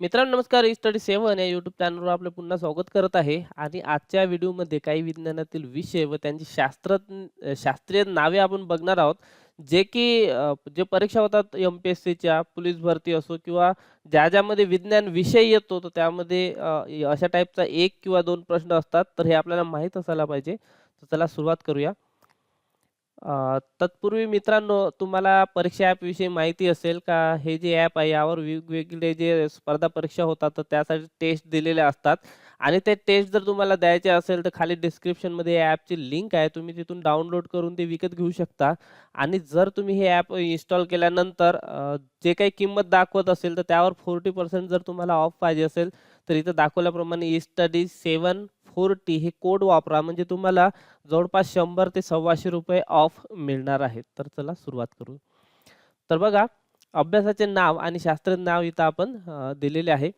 मित्रांनो नमस्कार. स्टडी सेवन या यूट्यूब चॅनलवर आपलं पुन्हा स्वागत करत आहे. आणि आजच्या व्हिडिओमध्ये काही विज्ञानातील विषय व त्यांची शास्त्र शास्त्रीय नावे आपण बघणार आहोत. जे की जे परीक्षा होतात एम पी एस सीच्या पोलीस भरती असो किंवा ज्या ज्यामध्ये विज्ञान विषय येतो तर त्यामध्ये अशा टाईपचा एक किंवा दोन प्रश्न असतात. तर हे आपल्याला माहीत असायला पाहिजे. तर चला सुरुवात करूया. तत्पूर्वी मित्रांनो, तुम्हाला परीक्षा ॲपविषयी माहिती असेल का? हे जे ॲप आहे यावर वेगवेगळे जे स्पर्धा परीक्षा होतात, तर त्यासाठी टेस्ट दिलेले असतात आणि ते टेस्ट जर तुम्हाला द्यायचे असेल, तर खाली डिस्क्रिप्शनमध्ये या ॲपची लिंक आहे. तुम्ही तिथून डाउनलोड करून ते विकत घेऊ शकता आणि जर तुम्ही हे ॲप इन्स्टॉल केल्यानंतर जे काही किंमत दाखवत असेल, तर त्यावर 40% जर तुम्हाला ऑफ पाहिजे असेल, तर इथं दाखवल्याप्रमाणे E study seven four T हे कोड वापरा. म्हणजे तुम्हाला जवळपास शंभर ते सव्वाशे रुपये ऑफ मिळणार आहे तर चला सुरुवात करू. तर बघा अभ्यासाचे नाव आणि शास्त्रज्ञ नाव इथं आपण दिलेले आहे.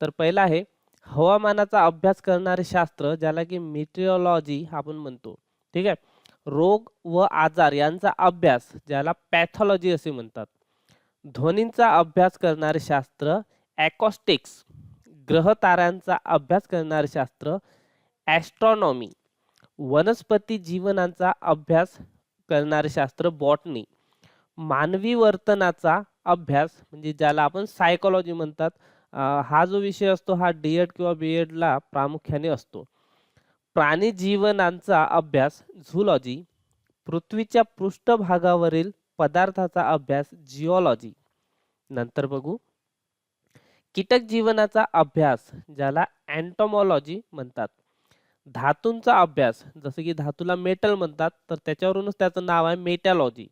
तर पहिलं आहे हवामानाचा अभ्यास करणारे शास्त्र ज्याला की मेट्रिओलॉजी आपण म्हणतो. ठीक आहे? रोग व आजार यांचा अभ्यास ज्याला पॅथॉलॉजी असे म्हणतात. ध्वनींचा अभ्यास करणारे शास्त्र ॲकॉस्टिक्स ताऱ्यांचा अभ्यास करणारे शास्त्र ॲस्ट्रॉनॉमी वनस्पती जीवनाचा अभ्यास करणारे शास्त्र बॉटनी. मानवी वर्तनाचा अभ्यास म्हणजे ज्याला आपण सायकोलॉजी म्हणतात हा जो विषय असतो हा डी एड किंवा बी एडला प्रामुख्याने असतो. प्राणी जीवनांचा अभ्यास झुलॉजी पृथ्वीच्या पृष्ठभागावरील पदार्थाचा अभ्यास जिओलॉजी नंतर बघू. कीटक जीवनाचा अभ्यास ज्याला अँटोमॉलॉजी म्हणतात. धातूंचा अभ्यास जसं की धातूला मेटल म्हणतात तर त्याच्यावरूनच त्याचं नाव आहे मेटॅलॉजी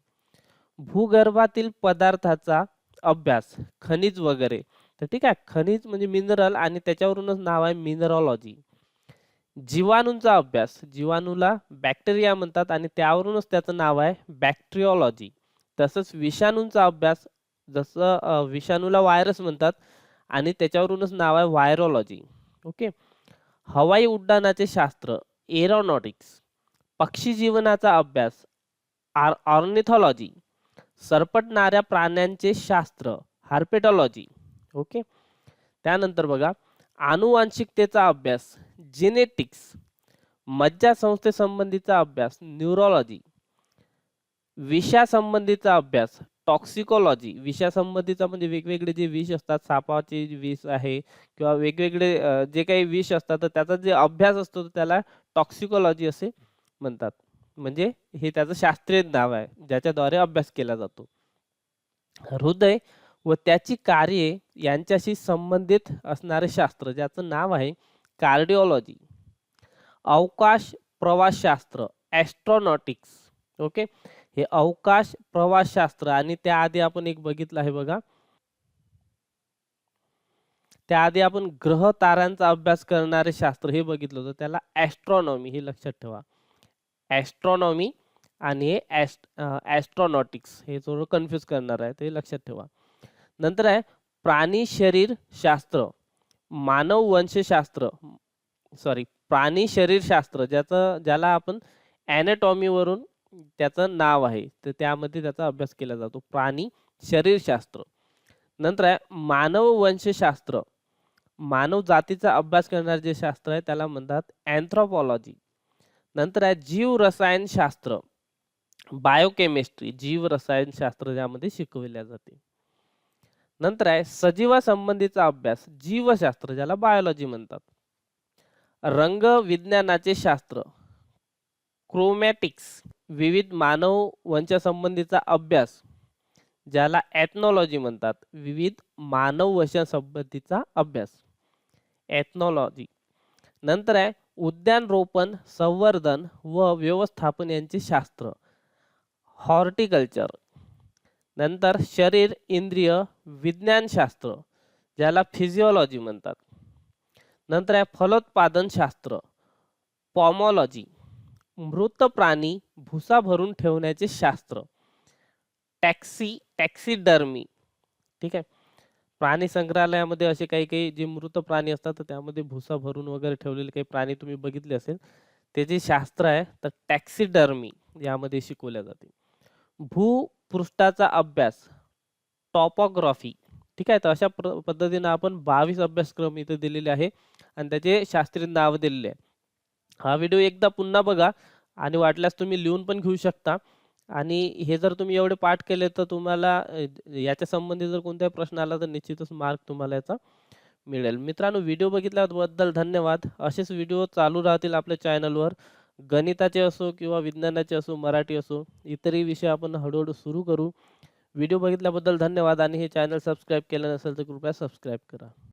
भूगर्भातील पदार्थाचा अभ्यास खनिज वगैरे. तर ठीक आहे खनिज म्हणजे मिनरल आणि त्याच्यावरूनच नाव आहे मिनरॉलॉजी जीवाणूंचा अभ्यास जीवाणूला बॅक्टेरिया म्हणतात आणि त्यावरूनच त्याचं नाव आहे बॅक्टेरिओलॉजी तसंच विषाणूंचा अभ्यास जसं विषाणूला व्हायरस म्हणतात आणि त्याच्यावरूनच नाव आहे व्हायरोलॉजी ओके? हवाई उड्डाणाचे शास्त्र एरोनॉटिक्स पक्षी जीवनाचा अभ्यास आर ऑर्निथॉलॉजी सरपटणाऱ्या प्राण्यांचे शास्त्र हार्पेटॉलॉजी ओके त्यानंतर बघा आनुवांशिकतेचा अभ्यास जेनेटिक्स मज्जासंस्थेसंबंधीचा अभ्यास न्यूरोलॉजी विषासंबंधीचा अभ्यास टॉक्सिकोलॉजी विषासंबंधीचा म्हणजे वेगवेगळे जे विष असतात सापाचे विष आहे किंवा वेगवेगळे जे काही विष असतात तर त्याचा जे अभ्यास असतो त्याला टॉक्सिकोलॉजी असे म्हणतात. म्हणजे हे त्याचं शास्त्रीय नाव आहे ज्याच्याद्वारे अभ्यास केला जातो. हृदय व त्याची कार्ये यांच्याशी संबंधित असणारे शास्त्र ज्याचं नाव आहे कार्डिओलॉजी अवकाश प्रवासशास्त्र ॲस्ट्रॉनॉटिक्स ओके हे अवकाश प्रवासशास्त्र आणि त्याआधी आपण एक बघितलं आहे बघा. त्याआधी आपण ग्रह ताऱ्यांचा अभ्यास करणारे शास्त्र हे बघितलं होतं. त्याला ॲस्ट्रॉनॉमी हे लक्षात ठेवा. ॲस्ट्रॉनॉमी आणि हे ॲस्ट ॲस्ट्रॉनॉटिक्स हे थोडं कन्फ्यूज करणार आहे ते लक्षात ठेवा. नंतर आहे प्राणी शरीर शास्त्र मानव वंशशास्त्र सॉरी प्राणी शरीरशास्त्र ज्याचं ज्याला आपण ॲनेटॉमीवरून त्याचं नाव आहे. तर त्यामध्ये त्याचा अभ्यास केला जातो. प्राणी शरीरशास्त्र नंतर आहे मानव वंशशास्त्र. मानव जातीचा अभ्यास करणारे जे शास्त्र आहे त्याला म्हणतात अँथ्रोपॉलॉजी नंतर आहे जीवरसायनशास्त्र बायोकेमिस्ट्री जीवरसायनशास्त्र ज्यामध्ये शिकविल्या जाते. नंतर आहे सजीवासंबंधीचा अभ्यास जीवशास्त्र ज्याला बायोलॉजी म्हणतात. रंग विज्ञानाचे शास्त्र. क्रोमॅटिक्स विविध मानव वंशासंबंधीचा अभ्यास ज्याला ॲथनॉलॉजी म्हणतात. विविध मानव वंशासंबंधीचा अभ्यास. ॲथनॉलॉजी नंतर आहे उद्यान रोपण संवर्धन व व्यवस्थापन यांचे शास्त्र. हॉर्टिकल्चर नंतर शरीर इंद्रिय विज्ञानशास्त्र ज्याला फिजिओलॉजी म्हणतात. नंतर आहे फलोत्पादनशास्त्र. पॉमॉलॉजी मृत प्राणी भुसा भरून ठेवण्याचे शास्त्र. Taxi taxidermy. ठीक आहे? प्राणी संग्रहालयामध्ये असे काही काही जे मृत प्राणी असतात तर त्यामध्ये भुसा भरून वगैरे ठेवलेले काही प्राणी तुम्ही बघितले असेल ते जे शास्त्र आहे तर टॅक्सीडर्मी यामध्ये शिकवल्या जाते. भूपृष्ठाचा अभ्यास टॉपोग्राफी. ठीक आहे. तर अशा पद्धतीनं आपण 22 अभ्यासक्रम इथे दिलेले आहे आणि त्याचे शास्त्रीय नाव दिलेले आहे. हा व्हिडिओ एकदा पुन्हा बघा आणि वाटल्यास तुम्ही लिहून पण घेऊ शकता आणि हे जर तुम्ही एवढे पाठ केले तर तुम्हाला याच्या संबंधी जर कोणताही प्रश्न आला तर निश्चितच मार्क तुम्हाला याचा मिळेल. मित्रांनो व्हिडिओ बघितल्याबद्दल धन्यवाद. असेच व्हिडिओ चालू राहतील आपल्या चॅनलवर. गणिताचे असो किंवा विज्ञानाचे असो, मराठी असो, इतरही विषय आपण हळूहळू सुरू करू. व्हिडिओ बघितल्याबद्दल धन्यवाद आणि हे चॅनल सबस्क्राईब केलं नसेल तर कृपया सबस्क्राईब करा.